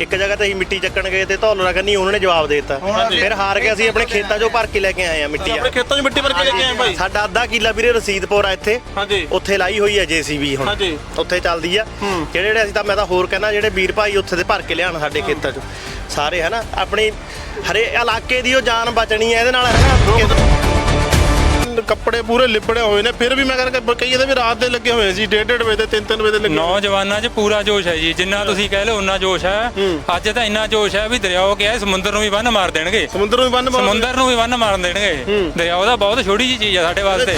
ਇੱਕ ਜਗ੍ਹਾ ਤੇ ਅਸੀਂ ਮਿੱਟੀ ਚੱਕਣ ਗਏ ਤੇ ਧੌਲਰਾ ਕੰਨੀ ਉਹਨਾਂ ਨੇ ਜਵਾਬ ਦੇ ਦਿੱਤਾ। ਫਿਰ ਹਾਰ ਕੇ ਅਸੀਂ ਆਪਣੇ ਖੇਤਾਂ 'ਚੋਂ ਭਰ ਕੇ ਲੈ ਕੇ ਆਏ ਆ ਮਿੱਟੀ ਆਪਣੇ ਖੇਤਾਂ 'ਚ ਮਿੱਟੀ ਭਰ ਕੇ ਲੈ ਕੇ ਆਏ ਭਾਈ? ਸਾਡਾ ਅੱਧਾ ਕਿੱਲਾ ਵੀਰੇ ਰਸੀਦਪੁਰ ਆ ਇੱਥੇ। ਹਾਂਜੀ। ਉੱਥੇ ਲਾਈ ਹੋਈ ਹੈ ਜੀਸੀਬੀ ਹੁਣ। ਹਾਂਜੀ। ਉੱਥੇ ਚੱਲਦੀ ਆ। ਜਿਹੜੇ ਜਿਹੜੇ ਅਸੀਂ ਤਾਂ ਮੈਂ ਤਾਂ ਹੋਰ ਕਹਿੰਦਾ ਜਿਹੜੇ ਵੀਰ ਭਾਈ ਉੱਥੇ ਦੇ ਭਰ ਕੇ ਲਿਆਣ ਸਾਡੇ ਖੇਤਾਂ 'ਚ। ਸਾਰੇ ਹਨਾ ਆਪਣੀ ਹਰੇ ਇਲਾਕੇ ਦੀ ਉਹ ਜਾਨ ਬਚਣੀ ਹੈ ਇਹਦੇ ਨਾਲ ਹਨਾ। ਕੱਪੜੇ ਪੂਰੇ ਲਿਬੜੇ ਹੋਏ ਨੇ ਫਿਰ ਵੀ ਮੈਂ ਕਰਕੇ ਕਈ ਇਹਦੇ ਵੀ ਰਾਤ ਦੇ ਲੱਗੇ ਹੋਏ ਸੀ ਡੇਢ ਡੇਢ ਵਜੇ ਦੇ ਤਿੰਨ ਤਿੰਨ ਵਜੇ ਦੇ ਲੱਗੇ। ਨੌਜਵਾਨਾਂ 'ਚ ਪੂਰਾ ਜੋਸ਼ ਹੈ ਜੀ ਜਿੰਨਾ ਤੁਸੀਂ ਕਹਿ ਲਓ ਉਨਾ ਜੋਸ਼ ਹੈ। ਅੱਜ ਤਾਂ ਇੰਨਾ ਜੋਸ਼ ਹੈ ਵੀ ਦਰਿਆਓ ਕਿਹਾ ਸਮੁੰਦਰ ਨੂੰ ਵੀ ਬੰਨ ਮਾਰ ਦੇਣਗੇ। ਸਮੁੰਦਰ ਨੂੰ ਬੰਨ ਮਾਰ ਸਮੁੰਦਰ ਨੂੰ ਵੀ ਬੰਨ ਮਾਰ ਦੇਣਗੇ। ਦਰਿਆਓ ਦਾ ਬਹੁਤ ਛੋਟੀ ਜੀ ਚੀਜ਼ ਹੈ ਸਾਡੇ ਵਾਸਤੇ।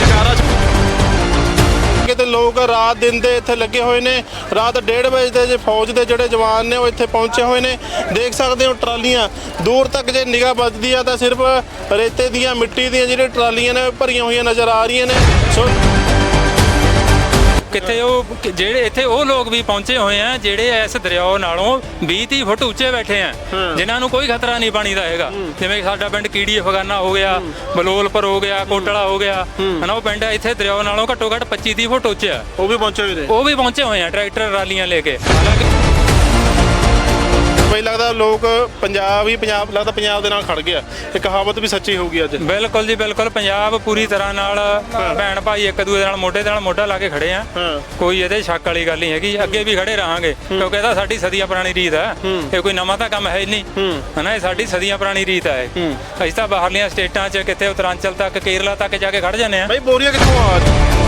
ਕਿਤੇ ਲੋਕ ਰਾਤ ਦਿਨ ਦੇ ਇੱਥੇ ਲੱਗੇ ਹੋਏ ਨੇ। ਰਾਤ 1:30 ਵਜੇ ਦੇ ਜੇ ਫੌਜ ਦੇ ਜਿਹੜੇ ਜਵਾਨ ਨੇ ਉਹ ਇੱਥੇ ਪਹੁੰਚੇ ਹੋਏ ਨੇ। ਦੇਖ ਸਕਦੇ ਹੋ ਟਰਾਲੀਆਂ ਦੂਰ ਤੱਕ ਜੇ ਨਿਗਾਹ ਵੱਜਦੀ ਆ ਤਾਂ ਸਿਰਫ ਰੇਤੇ ਦੀਆਂ ਮਿੱਟੀ ਦੀਆਂ ਜਿਹੜੀਆਂ ਟਰਾਲੀਆਂ ਨੇ ਉਹ ਭਰੀਆਂ ਹੋਈਆਂ ਨਜ਼ਰ ਆ ਰਹੀਆਂ ਨੇ। ਸੋ ਕਿੱਥੇ ਉਹ ਕਿ- ਜਿਹੜੇ ਇੱਥੇ ਉਹ ਲੋਕ ਵੀ ਪਹੁੰਚੇ ਹੋਏ ਆ ਜਿਹੜੇ ਇਸ ਦਰਿਆਓ ਨਾਲੋਂ 20 30 ਫੁੱਟ ਉੱਚੇ ਬੈਠੇ ਆ ਜਿਨ੍ਹਾਂ ਨੂੰ ਕੋਈ ਖਤਰਾ ਨਹੀਂ ਪਾਣੀ ਦਾ ਹੈਗਾ। ਜਿਵੇਂ ਸਾਡਾ ਪਿੰਡ ਕੀੜੀ ਅਫਗਾਨਾ ਹੋ ਗਿਆ ਬਲੋਲਪੁਰ ਹੋ ਗਿਆ ਕੋਟਲਾ ਹੋ ਗਿਆ ਹਨਾ ਉਹ ਪਿੰਡ ਇੱਥੇ ਦਰਿਆਓ ਨਾਲੋਂ ਘੱਟੋ ਘੱਟ 25 30 ਫੁੱਟ ਉੱਚੇ। ਆ ਉਹ ਵੀ ਪਹੁੰਚੇ ਹੋਏ ਨੇ। ਉਹ ਵੀ ਪਹੁੰਚੇ ਹੋਏ ਆ ਟਰੈਕਟਰ ਰਾਲੀਆਂ ਲੈ ਕੇ। ਹਾਲਾਂਕਿ ਬਈ ਲੱਗਦਾ ਲੋਕ ਪੰਜਾਬ ਹੀ ਪੰਜਾਬ ਲੱਗਦਾ ਪੰਜਾਬ ਦੇ ਨਾਲ ਖੜ ਗਿਆ ਇਹ ਕਹਾਵਤ ਵੀ ਸੱਚੀ ਹੋਊਗੀ ਅੱਜ। ਬਿਲਕੁਲ ਜੀ ਬਿਲਕੁਲ। ਪੰਜਾਬ ਪੂਰੀ ਤਰ੍ਹਾਂ ਨਾਲ ਭੈਣ ਭਾਈ ਇੱਕ ਦੂਜੇ ਨਾਲ ਮੋਢੇ ਦੇ ਨਾਲ ਮੋਢਾ ਲਾ ਕੇ ਖੜੇ ਆ। ਕੋਈ ਇਹਦੇ ਸ਼ੱਕ ਵਾਲੀ ਗੱਲ ਨਹੀਂ ਹੈਗੀ। ਅੱਗੇ ਵੀ ਖੜੇ ਰਹਾਂਗੇ। ਕਿਉਂਕਿ ਇਹ ਤਾਂ ਸਾਡੀ ਸਦੀਆਂ ਪੁਰਾਣੀ ਰੀਤ ਹੈ। ਇਹ ਕੋਈ ਨਵਾਂ ਤਾਂ ਕੰਮ ਹੈ ਨਹੀਂ। ਹਨਾ ਇਹ ਸਾਡੀ ਸਦੀਆਂ ਪੁਰਾਣੀ ਰੀਤ ਹੈ। ਅਸੀਂ ਤਾਂ ਬਾਹਰਲੀਆਂ ਸਟੇਟਾਂ 'ਚ ਕਿਤੇ ਉਤਰਾਂਚਲ ਤੱਕ ਕੇਰਲਾ ਤੱਕ ਜਾ ਕੇ ਖੜ ਜਾਂਦੇ ਆ। ਬਈ ਬੋਰੀਆਂ ਕਿੱਥੋਂ ਆ?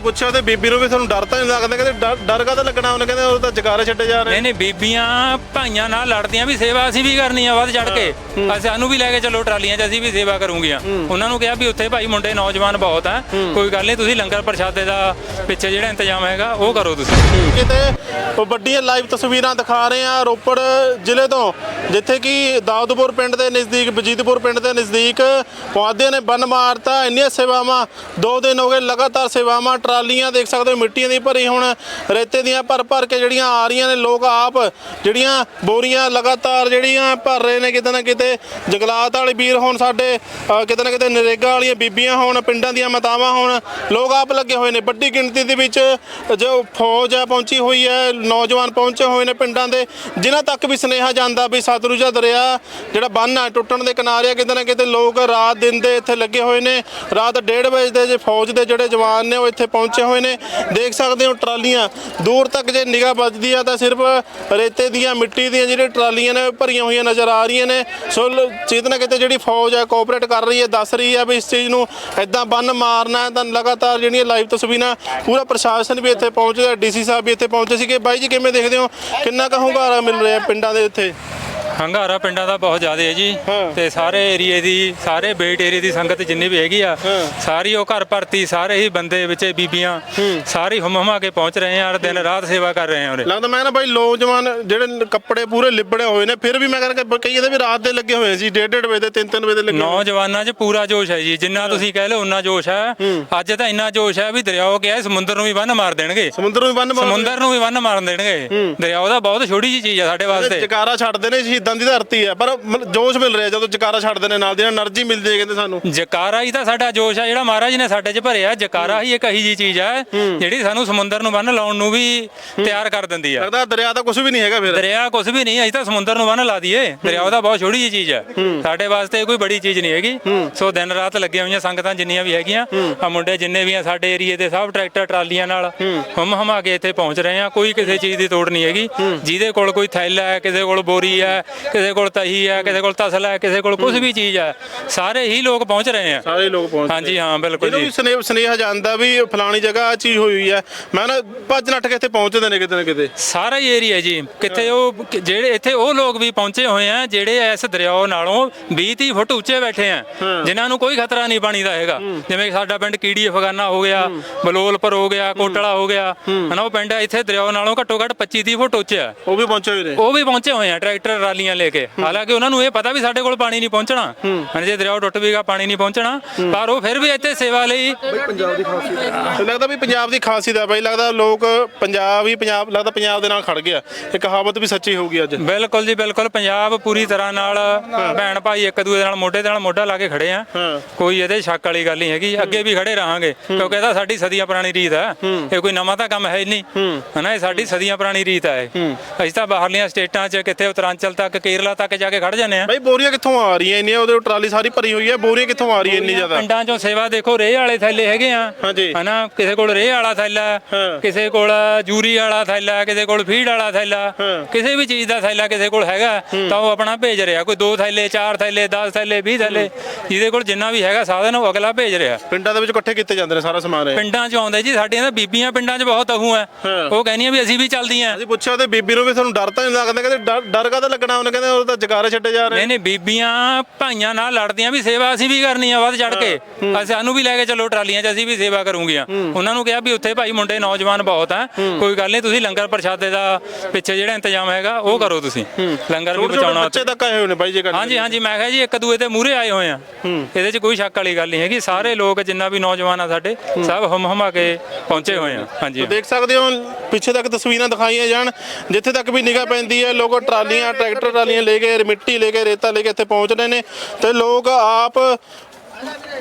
ਪੁੱਛਿਆ ਤੇ ਬੀਬੀ ਨੂੰ ਵੀ ਤੁਹਾਨੂੰ ਡਰ ਤਾਂ ਨਹੀਂ ਲੱਗਦਾ? ਕਹਿੰਦੇ ਡਰ- ਡਰ ਕਾਹਦਾ ਲੱਗਣਾ? ਉਹਨੇ ਕਹਿੰਦੇ ਉਹ ਤਾਂ ਜਕਾਰੇ ਛੱਡੇ ਜਾ ਰਹੇ। ਨਹੀਂ ਨਹੀਂ ਬੀਬੀਆਂ ਭਾਈਆਂ ਨਾਲ ਲੜਦੀਆਂ ਵੀ ਸੇਵਾ ਅਸੀਂ ਵੀ ਕਰਨੀ ਆ ਵੱਧ ਚੜ ਕੇ। ਅਸੀਂ ਸਾਨੂੰ ਵੀ ਲੈ ਕੇ ਚੱਲੋ ਟਰਾਲੀਆਂ 'ਚ ਅਸੀਂ ਵੀ ਸੇਵਾ ਕਰੂੰਗੀਆਂ। ਉਹਨਾਂ ਨੂੰ ਕਿਹਾ ਵੀ ਉੱਥੇ ਭਾਈ ਮੁੰਡੇ ਨੌਜਵਾਨ ਬਹੁਤ ਆ। ਕੋਈ ਗੱਲ ਨਹੀਂ ਤੁਸੀਂ ਲੰਗਰ ਪ੍ਰਸ਼ਾਦੇ ਦਾ ਪਿੱਛੇ ਜਿਹੜਾ ਇੰਤਜ਼ਾਮ ਹੈਗਾ ਉਹ ਕਰੋ ਤੁਸੀਂ। ਕਿਤੇ ਉਹ ਵੱਡੀਆਂ ਲਾਈਵ ਤਸਵੀਰਾਂ ਦਿਖਾ ਰਹੇ ਆ ਰੋਪੜ ਜ਼ਿਲ੍ਹੇ ਤੋਂ। ਜਿੱਥੇ ਕਿ ਦਾਊਦਪੁਰ ਪਿੰਡ ਦੇ ਨਜ਼ਦੀਕ ਬਜੀਤਪੁਰ ਪਿੰਡ ਦੇ ਨਜ਼ਦੀਕ ਪੁਆਧਿਆਂ ਨੇ ਬੰਨ ਮਾਰਤਾ, ਇੰਨੀਆਂ ਸੇਵਾਵਾਂ, ਦੋ ਦਿਨ ਹੋ ਗਏ ਲਗਾਤਾਰ ਸੇਵਾਵਾਂ, ਟਰਾਲੀਆਂ ਦੇਖ ਸਕਦੇ ਹੋ, ਮਿੱਟੀਆਂ ਦੀ ਭਰੀ ਹੁਣ ਰੇਤੇ ਦੀਆਂ ਭਰ ਭਰ ਕੇ ਜਿਹੜੀਆਂ ਆ ਰਹੀਆਂ ਨੇ, ਲੋਕ ਆਪ ਜਿਹੜੀਆਂ ਬੋਰੀਆਂ ਲਗਾਤਾਰ ਜਿਹੜੀਆਂ ਭਰ ਰਹੇ ਨੇ, ਕਿਤੇ ਨਾ ਕਿਤੇ ਜੰਗਲਾਤ ਵਾਲੇ ਵੀਰ ਹੋਣ ਸਾਡੇ ਕਿਤੇ ਨਾ ਕਿਤੇ ਨਰੇਗਾ ਵਾਲੀਆਂ ਬੀਬੀਆਂ ਹੋਣ, ਪਿੰਡਾਂ ਦੀਆਂ ਮਾਤਾਵਾਂ ਹੋਣ ਲੋਕ ਆਪ ਲੱਗੇ ਹੋਏ ਨੇ। ਵੱਡੀ ਗਿਣਤੀ ਦੇ ਵਿੱਚ ਜੋ ਫੌਜ ਆ ਪਹੁੰਚੀ ਹੋਈ ਹੈ, ਨੌਜਵਾਨ ਪਹੁੰਚੇ ਹੋਏ ਨੇ ਪਿੰਡਾਂ ਦੇ, ਜਿਨ੍ਹਾਂ ਤੱਕ ਵੀ ਸੁਨੇਹਾ ਜਾਂਦਾ ਵੀ ਸਤਲੁਜ ਦਾ ਦਰਿਆ ਜਿਹੜਾ ਬੰਨ ਆ ਟੁੱਟਣ ਦੇ ਕਿਨਾਰੇ ਆ, ਕਿਤੇ ਨਾ ਕਿਤੇ ਲੋਕ ਰਾਤ ਦਿਨ ਦੇ ਇੱਥੇ ਲੱਗੇ ਹੋਏ ਨੇ। ਰਾਤ 1:30 ਵਜੇ ਦੇ ਜੇ ਫੌਜ ਦੇ ਜਿਹੜੇ ਜਵਾਨ ਨੇ, ਉਹ ਇੱਥੇ ਪਹੁੰਚੇ ਹੋਏ ਨੇ। ਦੇਖ ਸਕਦੇ ਹੋ ਟਰਾਲੀਆਂ, ਦੂਰ ਤੱਕ ਜੇ ਨਿਗਾਹ ਵੱਜਦੀ ਆ ਤਾਂ ਸਿਰਫ ਰੇਤੇ ਦੀਆਂ, ਮਿੱਟੀ ਦੀਆਂ ਜਿਹੜੀਆਂ ਟਰਾਲੀਆਂ ਨੇ ਭਰੀਆਂ ਹੋਈਆਂ ਨਜ਼ਰ ਆ ਰਹੀਆਂ ਨੇ। ਸੋ ਕਿਤੇ ਨਾ ਕਿਤੇ ਜਿਹੜੀ ਫੌਜ ਆ ਕੋਆਪਰੇਟ ਕਰ ਰਹੀ ਹੈ, ਦੱਸ ਰਹੀ ਹੈ ਵੀ ਇਸ ਚੀਜ਼ ਨੂੰ ਐਦਾਂ ਬੰਨ ਮਾਰਨਾ ਹੈ, ਤਾਂ ਲਗਾਤਾਰ ਜਿਹੜੀਆਂ ਲਾਈਵ ਤਸਵੀਰਾਂ, ਪੂਰਾ ਪ੍ਰਸ਼ਾਸਨ ਵੀ ਇੱਥੇ ਪਹੁੰਚਦਾ, ਡੀਸੀ ਸਾਹਿਬ ਵੀ ਇੱਥੇ ਪਹੁੰਚੇ ਸੀਗੇ। ਬਾਈ ਜੀ, ਕਿਵੇਂ ਦੇਖਦੇ ਹੋ? ਕਿੰਨਾ ਕੁ ਹੁੰਗਾਰਾ ਮਿਲ ਰਿਹਾ ਪਿੰਡਾਂ ਦੇ ਇੱਥੇ ਹੰਗਾਰਾ ਪਿੰਡਾਂ ਦਾ ਬਹੁਤ ਜ਼ਿਆਦਾ ਹੈ ਜੀ। ਤੇ ਸਾਰੇ ਏਰੀਏ ਦੀ ਸਾਰੇ ਬੇਟ ਏਰੀਏ ਦੀ ਸੰਗਤ ਜਿੰਨੀ ਵੀ ਹੈਗੀ ਆ। ਸਾਰੀ ਉਹ ਘਰ ਭਰਤੀ ਸਾਰੇ ਹੀ ਬੰਦੇ ਵਿੱਚ ਬੀਬੀਆਂ ਸਾਰੀ ਹੁਮ ਹੁਮਾ ਕੇ ਪਹੁੰਚ ਰਹੇ ਆ ਔਰ ਦਿਨ ਰਾਤ ਸੇਵਾ ਕਰ ਰਹੇ ਆ ਉਰੇ। ਲੱਗਦਾ ਮੈਂ ਨਾ ਬਾਈ ਨੌਜਵਾਨ ਜਿਹੜੇ ਕੱਪੜੇ ਪੂਰੇ ਲਿਬੜੇ ਹੋਏ ਨੇ ਫਿਰ ਵੀ ਮੈਂ ਕਰਕੇ ਕਈ ਇਹਦੇ ਵੀ ਰਾਤ ਦੇ ਲੱਗੇ ਹੋਏ ਸੀ ਡੇਢ ਡੇਢ ਵਜੇ ਦੇ ਤਿੰਨ ਤਿੰਨ ਵਜੇ ਦੇ ਲੱਗੇ। ਨੌਜਵਾਨਾਂ 'ਚ ਪੂਰਾ ਜੋਸ਼ ਹੈ ਜੀ। ਜਿੰਨਾ ਤੁਸੀਂ ਕਹਿ ਲਓ ਉਨਾ ਜੋਸ਼ ਹੈ। ਅੱਜ ਤਾਂ ਇੰਨਾ ਜੋਸ਼ ਹੈ ਵੀ ਦਰਿਆਓ ਕਿਹਾ ਸਮੁੰਦਰ ਨੂੰ ਵੀ ਬੰਨ ਮਾਰ ਦੇਣਗੇ। ਸਮੁੰਦਰ ਨੂੰ ਵੀ ਬੰਨ ਸਮੁੰਦਰ ਨੂੰ ਵੀ ਬੰਨ ਮਾਰ ਦੇਣਗੇ। ਦਰਿਆਓ ਦਾ ਬਹੁਤ ਛੋਟੀ ਜੀ ਚੀਜ਼ ਹੈ ਸਾਡੇ ਵਾਸਤੇ। ਜਕਾਰਾ ਛੱਡਦੇ ਨੇ ਸ਼ਹੀਦਾਂ ਇਦਾਂ ਦੀ ਧਰਤੀ ਹੈ ਪਰ ਜੋਸ਼ ਮਿਲ ਰਿਹਾ ਜਦੋਂ ਜਕਾਰਾ ਛੱਡਦੇ ਨੇ ਨਾਲ ਦੀ ਨਾਲ એનર્ਜੀ ਮਿਲਦੀ ਹੈ ਕਹਿੰਦੇ ਸਾਨੂੰ। ਜਕਾਰਾ ਹੀ ਤਾਂ ਸਾਡਾ ਜੋਸ਼ ਆ ਜਿਹੜਾ ਮਹਾਰਾਜ ਨੇ ਸਾਡੇ 'ਚ ਭਰਿਆ ਜਕਾਰਾ ਹੀ ਇੱਕ ਅਹੀ ਜੀ ਚੀਜ਼ ਆ ਜਿਹੜੀ ਸਾਨੂੰ ਸਮੁੰਦਰ ਨੂੰ ਬੰਨ ਲਾਉਣ ਨੂੰ ਵੀ ਤਿਆਰ ਕਰ ਦਿੰਦੀ ਆ। ਲੱਗਦਾ ਦਰਿਆ ਤਾਂ ਕੁਝ ਵੀ ਨਹੀਂ ਹੈਗਾ ਫਿਰ। ਦਰਿਆ ਕੁਝ ਵੀ ਨਹੀਂ ਅਸੀਂ ਤਾਂ ਸਮੁੰਦਰ ਨੂੰ ਬੰਨ ਲਾ ਦਈਏ। ਦਰਿਆ ਉਹਦਾ ਬਹੁਤ ਛੋਟੀ ਜੀ ਚੀਜ਼ ਹੈ। ਸਾਡੇ ਵਾਸਤੇ ਕੋਈ ਬੜੀ ਚੀਜ਼ ਨਹੀਂ ਹੈਗੀ। ਸੋ ਦਿਨ ਰਾਤ ਲੱਗੀਆਂ ਹੋਈਆਂ ਸੰਗਤਾਂ ਜਿੰਨੀਆਂ ਵੀ ਹੈਗੀਆਂ ਆ ਮੁੰਡੇ ਜਿੰਨੇ ਵੀ ਆ ਸਾਡੇ ਏਰੀਏ ਦੇ ਸਭ ਟਰੈਕਟਰ ਟਰਾਲੀਆਂ ਨਾਲ ਹਮ ਹਮਾ ਕੇ ਇੱਥੇ ਪਹੁੰਚ ਰਹੇ ਆ। ਕੋਈ ਕਿਸੇ ਚੀਜ਼ ਦੀ ਤੋੜ ਨਹੀਂ ਹੈਗੀ। ਜਿਹਦੇ ਕੋਲ ਕੋਈ ਥੈਲਾ ਹੈ ਕਿਸੇ ਕੋਲ ਬੋਰੀ ਹੈ ਕਿਸੇ ਕੋਲ ਤਹੀ ਹੈ ਕਿਸੇ ਕੋਲ ਤਸਲਾ ਹੈ ਕਿਸੇ ਕੋਲ ਕੁਝ ਵੀ ਚੀਜ਼ ਹੈ ਸਾਰੇ ਹੀ ਲੋਕ ਪਹੁੰਚ ਰਹੇ ਆ। ਸਾਰੇ ਲੋਕ ਪਹੁੰਚ ਹਾਂਜੀ ਹਾਂ ਬਿਲਕੁਲ ਜੀ। ਸਨੇਹ ਸਨੇਹਾ ਜਾਂਦਾ ਵੀ ਫਲਾਣੀ ਜਗ੍ਹਾ ਆ ਚੀਜ਼ ਹੋਈ ਹੋਈ ਹੈ ਮੈਂ ਨਾ ਭੱਜ ਨੱਠ ਕੇ ਇੱਥੇ ਪਹੁੰਚਦੇ ਨੇ ਕਿਤੇ ਨਾ ਕਿਤੇ। ਸਾਰਾ ਹੀ ਏਰੀਆ ਜੀ। ਕਿੱਥੇ ਉਹ ਜਿਹੜੇ ਇੱਥੇ ਉਹ ਲੋਕ ਵੀ ਪਹੁੰਚੇ ਹੋਏ ਆ ਜਿਹੜੇ ਇਸ ਦਰਿਆਓ ਨਾਲੋਂ 20 30 ਫੁੱਟ ਉੱਚੇ ਬੈਠੇ ਆ। ਜਿਨ੍ਹਾਂ ਨੂੰ ਕੋਈ ਖਤਰਾ ਨਹੀਂ ਪਾਣੀ ਦਾ ਹੈਗਾ। ਜਿਵੇਂ ਸਾਡਾ ਪਿੰਡ ਕੀੜੀ ਅਫਗਾਨਾ ਹੋ ਗਿਆ ਬਲੋਲਪੁਰ ਹੋ ਗਿਆ ਕੋਟਲਾ ਹੋ ਗਿਆ। ਹਨਾ ਉਹ ਪਿੰਡ ਇੱਥੇ ਦਰਿਆਓ ਨਾਲੋਂ ਘੱਟੋ ਘੱਟ 25 30 ਫੁੱਟ ਉੱਚੇ ਆ। ਉਹ ਵੀ ਪਹੁੰਚੇ ਹੋਏ ਨੇ। ਉਹ ਵੀ ਪਹੁੰਚੇ ਹੋਏ ਆ ਟਰੈਕਟਰ ਰਾਲੀ ਟਰਾਲੀਆਂ ਲੈ ਕੇ। ਹਾਲਾਂਕਿ ਉਹਨਾਂ ਨੂੰ ਇਹ ਪਤਾ ਵੀ ਸਾਡੇ ਕੋਲ ਪਾਣੀ ਨਹੀਂ ਪਹੁੰਚਣਾ। ਹਾਂ। ਜੇ ਦਰਿਆ ਟੁੱਟ ਵੀਗਾ ਪਾਣੀ ਨਹੀਂ ਪਹੁੰਚਣਾ। ਪਰ ਉਹ ਫਿਰ ਵੀ ਇੱਥੇ ਸੇਵਾ ਲਈ ਤੇ ਲੱਗਦਾ ਵੀ ਪੰਜਾਬ ਦੀ ਖਾਸੀਅਤ ਹੈ ਬਾਈ ਲੱਗਦਾ ਲੋਕ ਪੰਜਾਬ ਹੀ ਪੰਜਾਬ ਲੱਗਦਾ ਪੰਜਾਬ ਦੇ ਨਾਲ ਖੜ ਗਿਆ। ਇਹ ਕਹਾਵਤ ਵੀ ਸੱਚੀ ਹੋਊਗੀ ਅੱਜ। ਬਿਲਕੁਲ ਜੀ ਬਿਲਕੁਲ। ਪੰਜਾਬ ਪੂਰੀ ਤਰ੍ਹਾਂ ਨਾਲ ਭੈਣ ਭਾਈ ਇੱਕ ਦੂਜੇ ਨਾਲ ਮੋਢੇ ਦੇ ਨਾਲ ਮੋਢਾ ਲਾ ਕੇ ਖੜੇ ਆ। ਕੋਈ ਇਹਦੇ ਸ਼ੱਕ ਵਾਲੀ ਗੱਲ ਨਹੀਂ ਹੈਗੀ। ਅੱਗੇ ਵੀ ਖੜੇ ਰਹਾਂਗੇ। ਕਿਉਂਕਿ ਇਹਦਾ ਸਾਡੀ ਸਦੀਆਂ ਪੁਰਾਣੀ ਰੀਤ ਹੈ। ਇਹ ਕੋਈ ਨਵਾਂ ਤਾਂ ਕੰਮ ਹੈ ਹੀ ਨਹੀਂ। ਹਨਾ ਇਹ ਸਾਡੀ ਸਦੀਆਂ ਪੁਰਾਣੀ ਰੀਤ ਹੈ ਇਹ। ਅਸੀਂ ਤਾਂ ਬਾਹਰਲੀਆਂ ਸਟੇਟਾਂ 'ਚ ਕਿੱਥੇ ਉਤਰਾਂਚਲ ਤੱਕ ਕੇਰਲਾ ਤੱਕ ਜਾ ਕੇ ਖੜ ਜਾਂਦੇ ਆ। ਬਾਈ ਬੋਰੀਆਂ ਕਿੱਥੋਂ ਆ ਰਹੀਆਂ ਇੰਨੀਆਂ? ਉਹਦੇ ਟਰਾਲੀ ਸਾਰੀ ਭਰੀ ਹੋਈ ਹੈ ਬੋਰੀਆਂ ਕਿੱਥੋਂ ਆ ਰਹੀਆਂ ਇੰਨੀ ਜ਼ਿਆਦਾ? ਪਿੰਡਾਂ 'ਚੋਂ ਸੇਵਾ ਦੇਖੋ ਰੇਹ ਵਾਲੇ ਥੈਲੇ ਹੈਗੇ ਆ। ਹਾਂਜੀ। ਹਨਾ ਕਿਸੇ ਕੋਲ ਰੇਹ ਵਾਲਾ ਥੈਲਾ। ਕਿਸੇ ਕੋਲ ਜੂਰੀ ਵਾਲਾ ਥੈਲਾ ਕਿਸੇ ਕੋਲ ਫੀਡ ਵਾਲਾ ਥੈਲਾ। ਕਿਸੇ ਵੀ ਚੀਜ਼ ਦਾ ਥੈਲਾ ਕਿਸੇ ਕੋਲ ਹੈਗਾ ਤਾਂ ਉਹ ਆਪਣਾ ਭੇਜ ਰਿਹਾ। ਕੋਈ ਦੋ ਥੈਲੇ ਚਾਰ ਥੈਲੇ 10 ਥੈਲੇ 20 ਥੈਲੇ ਜਿਹਦੇ ਕੋਲ ਜਿੰਨਾ ਵੀ ਹੈਗਾ ਸਾਧਨ ਉਹ ਅਗਲਾ ਭੇਜ ਰਿਹਾ। ਪਿੰਡਾਂ ਦੇ ਵਿੱਚ ਇਕੱਠੇ ਕੀਤੇ ਜਾਂਦੇ ਨੇ ਸਾਰਾ ਸਮਾਨ ਇਹ? ਪਿੰਡਾਂ 'ਚ ਆਉਂਦੇ ਜੀ ਸਾਡੀਆਂ ਤਾਂ ਬੀਬੀਆਂ ਪਿੰਡਾਂ 'ਚ ਬਹੁਤ ਅਹੂ ਹੈ ਹਾਂ। ਉਹ ਕਹਿੰਦੀਆਂ ਵੀ ਅਸੀਂ ਵੀ ਚੱਲਦੀਆਂ। ਅਸੀਂ ਪੁੱਛਿਆ ਤੇ ਬੀਬੀ ਨੂੰ ਵੀ ਤੁਹਾਨੂੰ ਡਰ ਤਾਂ ਨਹੀਂ ਲੱਗਦਾ ਕਹਿੰਦੇ ਡਰ- ਡਰ ਕਾਹਦਾ ਲੱਗਣਾ? ਉਹਨੇ ਕਹਿੰਦੇ ਉਹ ਤਾਂ ਜਗਾਰੇ ਛੱਡੇ ਜਾ ਰਹੇ। ਨਹੀਂ ਨਹੀਂ ਬੀਬੀਆਂ ਭਾਈਆਂ ਨਾਲ ਲੜਦੀਆਂ ਵੀ ਸੇਵਾ ਅਸੀਂ ਵੀ ਕਰਨੀ ਆ ਵੱਧ ਚੜ ਕੇ। ਅਸੀਂ ਸਾਨੂੰ ਵੀ ਲੈ ਕੇ ਚੱਲੋ ਟਰਾਲੀਆਂ 'ਚ ਅਸੀਂ ਵੀ ਸੇਵਾ ਕਰੂੰਗੀਆਂ। ਉਹਨਾਂ ਨੂੰ ਕਿਹਾ ਵੀ ਉੱਥੇ ਭਾਈ ਮੁੰਡੇ ਨੌਜਵਾਨ ਬਹੁਤ ਆ। ਕੋਈ ਗੱਲ ਨਹੀਂ ਤੁਸੀਂ ਲੰਗਰ ਪ੍ਰਸ਼ਾਦੇ ਦਾ ਪਿੱਛੇ ਜਿਹੜਾ ਇੰਤਜ਼ਾਮ ਹੈਗਾ ਉਹ ਕਰੋ ਤੁਸੀਂ। ਲੰਗਰ ਵੀ ਬਚਾਉਣਾ ਬੱਚੇ ਤੱਕ ਆਏ ਹੋਏ ਨੇ ਬਾਈ ਜੇ ਗੱਲ ਹਾਂਜੀ ਹਾਂਜੀ ਮੈਂ ਕਿਹਾ ਜੀ ਇੱਕ ਦੂਏ ਤੇ ਮੂਹਰੇ ਆਏ ਹੋਏ ਆ। ਇਹਦੇ 'ਚ ਕੋਈ ਸ਼ੱਕ ਵਾਲੀ ਗੱਲ ਨਹੀਂ ਹੈਗੀ। ਸਾਰੇ ਲੋਕ ਜਿੰਨਾ ਵੀ ਨੌਜਵਾਨ ਆ ਸਾਡੇ ਸਭ ਹਮ ਹਮਾ ਕੇ ਪਹੁੰਚੇ ਹੋਏ ਆ। ਹਾਂਜੀ। ਦੇਖ ਸਕਦੇ ਹੋ ਪਿੱਛੇ ਤੱਕ ਤਸਵੀਰਾਂ ਦਿਖਾਈਆਂ ਜਾਣ ਜਿੱਥੇ ਤੱਕ ਵੀ ਨਿਗਾਹ ਪੈਂਦੀ ਹੈ ਲੋਕ ਟਰਾਲੀਆਂ ਟਰੈਕਟਰ ਟਰਾਲੀਆਂ ਲੈ ਕੇ ਮਿੱਟੀ ਲੈ ਕੇ ਰੇਤਾ ਲੈ ਕੇ ਇੱਥੇ ਪਹੁੰਚ ਰਹੇ ਨੇ ਤੇ ਲੋਕ ਆਪ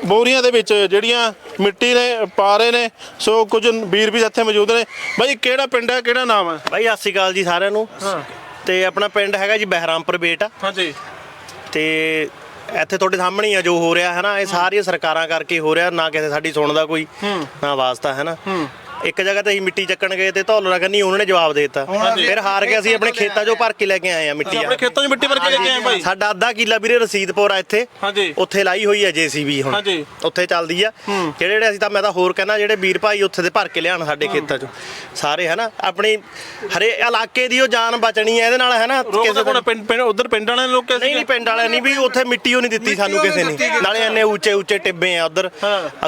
ਬੋਰੀਆਂ ਦੇ ਵਿੱਚ ਜਿਹੜੀਆਂ ਮਿੱਟੀ ਨੇ ਪਾ ਰਹੇ ਨੇ ਸੋ ਕੁਝ ਵੀਰ ਵੀ ਇੱਥੇ ਮੌਜੂਦ ਨੇ। ਬਾਈ ਕਿਹੜਾ ਪਿੰਡ ਹੈ ਕਿਹੜਾ ਨਾਮ ਹੈ? ਬਾਈ ਸਤਿ ਸ਼੍ਰੀ ਅਕਾਲ ਜੀ ਸਾਰਿਆਂ ਨੂੰ। ਤੇ ਆਪਣਾ ਪਿੰਡ ਹੈਗਾ ਜੀ ਬਹਿਰਾਮਪੁਰ ਬੇਟ। ਹਾਂਜੀ। ਤੇ ਇੱਥੇ ਤੁਹਾਡੇ ਸਾਹਮਣੇ ਆ ਜੋ ਹੋ ਰਿਹਾ ਹੈ ਨਾ ਇਹ ਸਾਰੀਆਂ ਸਰਕਾਰਾਂ ਕਰਕੇ ਹੋ ਰਿਹਾ ਨਾ ਕਿਸੇ ਸਾਡੀ ਸੁਣਦਾ ਕੋਈ ਨਾ ਵਾਸਤਾ ਹੈ। ਨਾ ਇੱਕ ਜਗ੍ਹਾ ਤੇ ਅਸੀਂ ਮਿੱਟੀ ਚੱਕਣ ਗਏ ਤੇ ਧੌਲਰਾ ਕੰਨੀ ਉਹਨਾਂ ਨੇ ਜਵਾਬ ਦੇ ਦਿੱਤਾ। ਫਿਰ ਹਾਰ ਕੇ ਅਸੀਂ ਆਪਣੇ ਖੇਤਾਂ 'ਚੋਂ ਭਰ ਕੇ ਲੈ ਕੇ ਆਏ ਆ ਮਿੱਟੀ ਆਪਣੇ ਆ ਖੇਤਾਂ 'ਚ ਮਿੱਟੀ ਭਰ ਕੇ ਲੈ ਕੇ ਆਏ ਭਾਈ? ਸਾਡਾ ਅੱਧਾ ਕਿੱਲਾ ਵੀਰੇ ਰਸੀਦਪੁਰ ਆ ਇੱਥੇ। ਹਾਂਜੀ। ਉੱਥੇ ਲਾਈ ਹੋਈ ਹੈ ਜੀਸੀਬੀ ਹੁਣ। ਹਾਂਜੀ। ਉੱਥੇ ਚੱਲਦੀ ਆ। ਜਿਹੜੇ ਜਿਹੜੇ ਅਸੀਂ ਤਾਂ ਮੈਂ ਤਾਂ ਹੋਰ ਕਹਿੰਦਾ ਜਿਹੜੇ ਵੀਰ ਭਾਈ ਉੱਥੇ ਦੇ ਭਰ ਕੇ ਲਿਆਣ ਸਾਡੇ ਖੇਤਾਂ 'ਚੋਂ। ਸਾਰੇ ਹਨਾ ਆਪਣੀ ਹਰੇ ਇਲਾਕੇ ਦੀ ਉਹ ਜਾਨ ਬਚਣੀ ਹੈ ਇਹਦੇ ਨਾਲ ਹਨਾ ਕਿਸੇ ਕੋਲ ਪਿੰਡ ਪਿੰਡ ਉਧਰ ਪਿੰਡ ਵਾਲਿਆਂ ਨੇ ਲੋਕ ਨਹੀਂ ਨਹੀਂ ਪਿੰਡ ਵਾਲਿਆਂ ਨਹੀਂ ਵੀ ਉੱਥੇ ਮਿੱਟੀ ਉਹ ਨਹੀਂ ਦਿੱਤੀ ਸਾਨੂੰ ਕਿਸੇ ਨੇ। ਨਾਲੇ ਇੰਨੇ ਉੱਚੇ ਉੱਚੇ ਟਿੱਬੇ ਆ ਉਧਰ।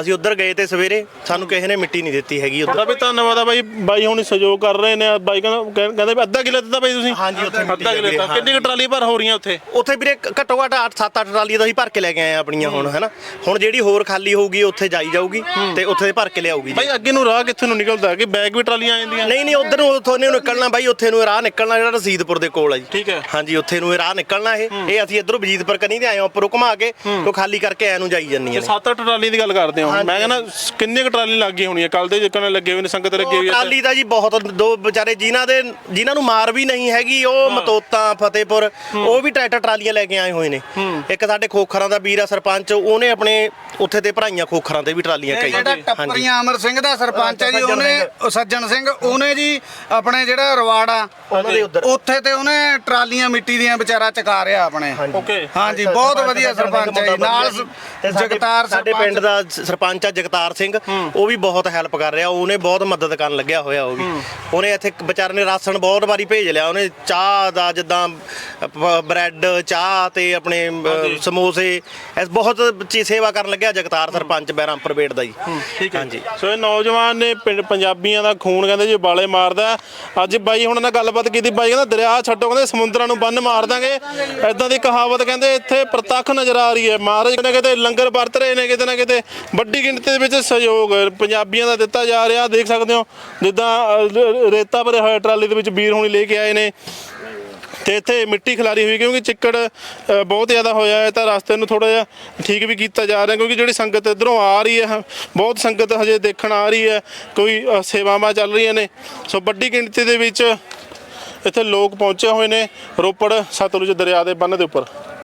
ਅਸੀਂ ਉਧਰ ਗਏ ਤੇ ਸਵੇਰੇ ਸਾਨੂੰ ਕਿਸੇ ਨੇ ਮਿੱਟੀ ਨਹੀਂ ਦਿੱਤੀ ਹੈਗੀ ਬੜਾ ਉਧਰ ਵੀ ਧੰਨਵਾਦ ਆ ਬਾਈ। ਬਾਈ ਹੁਣੀ ਸਹਿਯੋਗ ਕਰ ਰਹੇ ਨੇ। ਬਾਈ ਕਹਿੰਦਾ ਕਹਿੰ- ਕਹਿੰਦੇ ਵੀ ਅੱਧਾ ਕਿੱਲਾ ਦਿੱਤਾ ਬਾਈ ਤੁਸੀਂ? ਹਾਂਜੀ, ਉੱਥੇ ਅੱਧਾ ਕਿੱਲਾ ਦਿੱਤਾ। ਕਿੰਨੀ ਕੁ ਟਰਾਲੀ ਭਰ ਹੋ ਰਹੀਆਂ ਉੱਥੇ? ਉੱਥੇ ਵੀਰੇ ਘੱਟੋ ਘੱਟ 8 7 8 ਟਰਾਲੀਆਂ ਤਾਂ ਅਸੀਂ ਭਰ ਕੇ ਲੈ ਕੇ ਆਏ ਆ ਆਪਣੀਆਂ ਹੁਣ ਹਨਾ? ਹੁਣ ਜਿਹੜੀ ਹੋਰ ਖਾਲੀ ਹੋਊਗੀ ਉੱਥੇ ਜਾਈ ਜਾਊਗੀ ਤੇ ਉੱਥੇ ਦੇ ਭਰ ਕੇ ਲਿਆਊਗੀ ਜੀ। ਬਾਈ ਅੱਗੇ ਨੂੰ ਰਾਹ ਕਿੱਥੇ ਨੂੰ ਨਿਕਲਦਾ? ਕਿ ਬੈਗ ਵੀ ਟਰਾਲੀਆਂ ਆ ਜਾਂਦੀਆਂ। ਨਹੀਂ ਨਹੀਂ ਉਧਰ ਨੂੰ ਉੱਥੋਂ ਨੂੰ ਨਿਕਲਣਾ ਬਾਈ ਉੱਥੇ ਨੂੰ ਰਾਹ ਨਿਕਲਣਾ ਜਿਹੜਾ ਰਸੀਦਪੁਰ ਦੇ ਕੋਲ ਆ ਜੀ। ਠੀਕ ਹੈ। ਹਾਂਜੀ ਉੱਥੇ ਨੂੰ ਇਹ ਰਾਹ ਨਿਕਲਣਾ ਇਹ। ਇਹ ਅਸੀਂ ਇਧਰੋਂ ਬਜੀਤਪੁਰ ਕੰਨੀ ਤੇ ਆਏ ਹਾਂ ਉੱਪਰੋਂ ਘੁਮਾ ਕੇ ਉਹ ਖਾਲੀ ਕਰਕੇ ਐ ਨੂੰ ਜਾਈ ਜੰਨੀਆਂ ਨੇ। ਸੱਤ ਅੱਠ ਟਰਾਲੀ ਦੀ ਗੱਲ ਕਰਦੇ ਹਾਂ। ਮੈਂ ਕਹਿੰਦਾ ਕਿੰਨੇ ਕੁ ਟਰਾਲੀ ਲੱਗ ਗਈ ਹੋਣੀ ਹੈ ਕੱਲ ਦੇ ਜਿੱਕਣ ਲੱਗੇ ਹੋਏ ਨੇ ਸੰਗਤ ਲੱਗੀ ਹੋਈ ਹੈ ਟਰਾਲੀ ਦਾ ਜੀ ਬਹੁਤ ਦੋ ਵਿਚਾਰੇ ਜਿਨ੍ਹਾਂ ਦੇ ਜਿਨ੍ਹਾਂ ਨੂੰ ਮਾਰ ਵੀ ਨਹੀਂ ਹੈਗੀ ਉਹ ਮਤੋਤਾ ਫਤਿਹਪੁਰ ਉਹ ਵੀ ਟਰੈਕਟਰ ਟਰਾਲੀਆਂ ਲੈ ਕੇ ਆਏ ਹੋਏ ਨੇ। ਇੱਕ ਸਾਡੇ ਖੋਖਰਾਂ ਦਾ ਵੀਰ ਆ ਸਰਪੰਚ ਉਹਨੇ ਆਪਣੇ ਉੱਥੇ ਤੇ ਭਰਾਈਆਂ ਖੋਖਰਾਂ ਤੇ ਵੀ ਟਰਾਲੀਆਂ ਕਈ ਜਿਹੜਾ ਟੱਪਰੀਆਂ ਅਮਰ ਸਿੰਘ ਦਾ ਸਰਪੰਚ ਹੈ ਜੀ ਉਹਨੇ ਉਹ ਸੱਜਣ ਸਿੰਘ ਉਹਨੇ ਜੀ ਆਪਣੇ ਜਿਹੜਾ ਰਵਾੜ ਆ ਉਹਨਾਂ ਦੇ ਉੱਧਰ। ਉੱਥੇ ਤੇ ਉਹਨੇ ਟਰਾਲੀਆਂ ਮਿੱਟੀ ਦੀਆਂ ਵਿਚਾਰਾ ਚਕਾ ਰਿਹਾ ਆਪਣੇ। ਓਕੇ। ਹਾਂਜੀ ਬਹੁਤ ਵਧੀਆ ਸਰਪੰਚ ਹੈ ਜੀ ਨਾਲ ਜਗਤਾਰ ਸਾਡੇ ਪਿੰਡ ਦਾ ਸਰਪੰਚ ਆ ਜਗਤਾਰ ਸਿੰਘ ਉਹ ਵੀ ਬਹੁਤ ਹੈਲਪ ਕਰ ਰਿਹਾ ਉਹਨੇ ਬਹੁਤ ਮਦਦ ਕਰਨ ਲੱਗਿਆ ਹੋਇਆ ਉਹ ਵੀ। ਉਹਨੇ ਇੱਥੇ ਵਿਚਾਰੇ ਨੇ ਰਾਸ਼ਨ ਬਹੁਤ ਵਾਰੀ ਭੇਜ ਲਿਆ। ਉਹਨੇ ਚਾਹ ਦਾ ਜਿੱਦਾਂ ਬ੍ਰੈਡ ਚਾਹ ਤੇ ਆਪਣੇ ਸਮੋਸੇ ਇਸ ਬਹੁਤ ਚੀ ਸੇਵਾ ਕਰਨ ਲੱਗਿਆ ਜਗਤਾਰ ਸਰਪੰਚ ਬਹਿਰਾਮਪੁਰ ਬੇਟ ਦਾ ਜੀ। ਠੀਕ ਹੈ। ਹਾਂਜੀ। ਸੋ ਇਹ ਨੌਜਵਾਨ ਨੇ ਪਿੰਡ ਪੰਜਾਬੀਆਂ ਦਾ ਖੂਨ ਕਹਿੰਦੇ ਜੀ ਬਾਲੇ ਮਾਰਦਾ। ਅੱਜ ਬਾਈ ਹੁਣ ਨਾਲ ਗੱਲਬਾਤ ਕੀਤੀ। ਬਾਈ ਕਹਿੰਦਾ ਦਰਿਆ ਛੱਡੋ। ਕਹਿੰਦੇ ਸਮੁੰਦਰਾਂ ਨੂੰ ਬੰਨ ਮਾਰ ਦਾਂਗੇ। ਐਦਾਂ ਦੀ ਕਹਾਵਤ ਕਹਿੰਦੇ ਇੱਥੇ ਪ੍ਰਤੱਖ ਨਜ਼ਰ ਆ ਰਹੀ ਹੈ। ਮਹਾਰਾਜ ਨਾ ਕਿਤੇ ਲੰਗਰ ਵਰਤ ਰਹੇ ਨੇ ਕਿਤੇ ਨਾ ਕਿਤੇ ਵੱਡੀ ਗਿਣਤੀ ਦੇ ਵਿੱਚ ਸਹਿਯੋਗ ਪੰਜਾਬੀਆਂ ਦਾ ਦਿੱਤਾ ਜਾ ਰਿਹਾ। ਦੇਖ ਸਕਦੇ ਹੋ, ਜਿੱਦਾਂ ਰੇਤਾ ਭਰੇ ਹੋਏ ਟਰਾਲੀ ਦੇ ਵਿੱਚ ਵੀਰ ਹੁਣੀ ਲੈ ਕੇ ਆਏ ਨੇ। ਤੇ ਇੱਥੇ ਮਿੱਟੀ ਖਿਲਾਰੀ ਹੋਈ, ਕਿਉਂਕਿ ਚਿੱਕੜ ਬਹੁਤ ਜ਼ਿਆਦਾ ਹੋਇਆ ਹੈ, ਤਾਂ ਰਸਤੇ ਨੂੰ ਥੋੜਾ ਜਿਹਾ ਠੀਕ ਵੀ ਕੀਤਾ ਜਾ ਰਿਹਾ, ਕਿਉਂਕਿ ਜਿਹੜੀ ਸੰਗਤ ਇਧਰੋਂ ਆ ਰਹੀ ਹੈ, ਬਹੁਤ ਸੰਗਤ ਹਜੇ ਦੇਖਣ ਆ ਰਹੀ ਹੈ, ਕੋਈ ਸੇਵਾਵਾਂ ਚੱਲ ਰਹੀਆਂ ਨੇ। ਸੋ ਵੱਡੀ ਗਿਣਤੀ ਦੇ ਵਿੱਚ ਇੱਥੇ ਲੋਕ ਪਹੁੰਚੇ ਹੋਏ ਨੇ ਰੋਪੜ, ਸਤਲੁਜ ਦਰਿਆ ਦੇ ਬੰਨ ਦੇ ਉੱਪਰ।